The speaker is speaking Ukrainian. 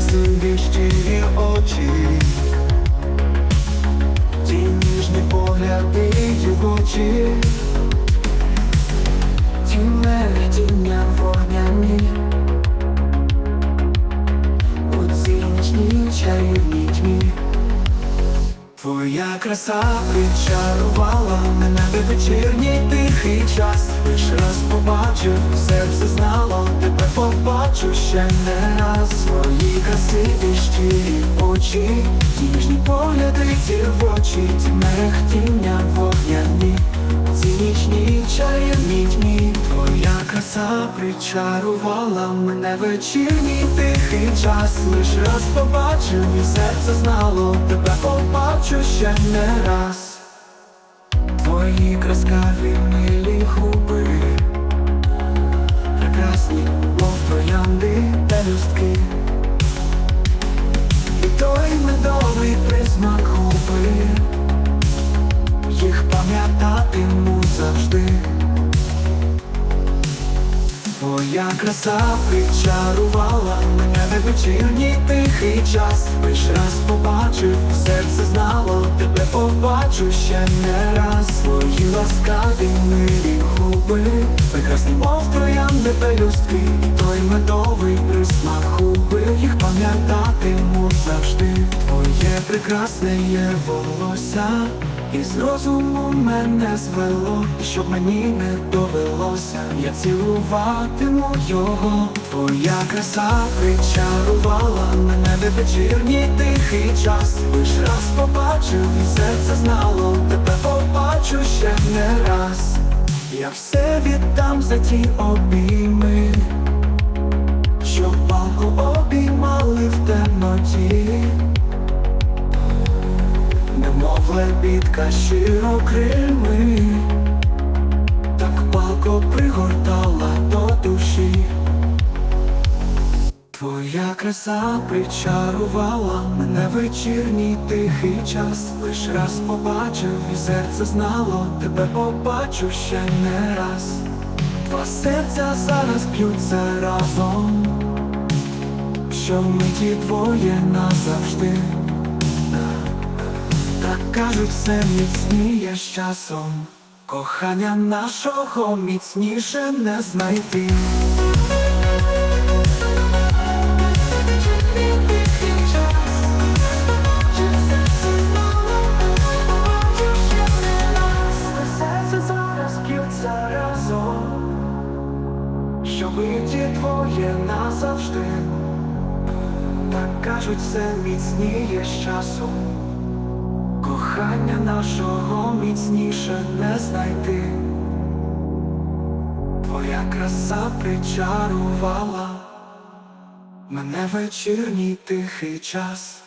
красиві щирі очі, ті ніжні погляди й очі, ті мерехтіння вогняні, у цій нічній чарівній тьмі. Твоя краса причарувала мене до вечірній тихий час. Лиш раз побачив, побачу ще не раз Твої красиві щирі очі, ніжні погляди в очі, ті мерехтіння вогняні. Ці нічні чарівні Твоя краса причарувала мене вечірній тихий час. Лиш раз побачив і серце знало, тебе побачу ще не раз. Твої краскаві милі пам'ятатиму завжди. Твоя краса причарувала мене в вечірній тихий час. Лиш раз побачив, серце знало, тебе побачу ще не раз. Твої ласкаві милі губи, прекрасні мов троянди пелюстки. Той медовий прекрасне є волосся із розуму мене звело, і щоб мені не довелося, я цілуватиму його. Твоя краса причарувала мене в вечірній тихий час. Лиш раз побачив, і серце знало, тебе побачу ще не раз. Я все віддам за ті обійми, Немов лебідка широкрими, так палко пригортала до душі. Твоя краса причарувала мене вечірній тихий час. Лиш раз побачив і серце знало, тебе побачу ще не раз. Два серця зараз б'ються разом, що миті твоє назавжди. Так кажуть, все міцніє з часом, кохання нашого міцніше не знайти. Серце зараз б'ються разом, що биті твоє назавжди. Так кажуть, все міцніє з часом. Кохання нашого міцніше не знайти. Твоя краса причарувала мене вечірній тихий час.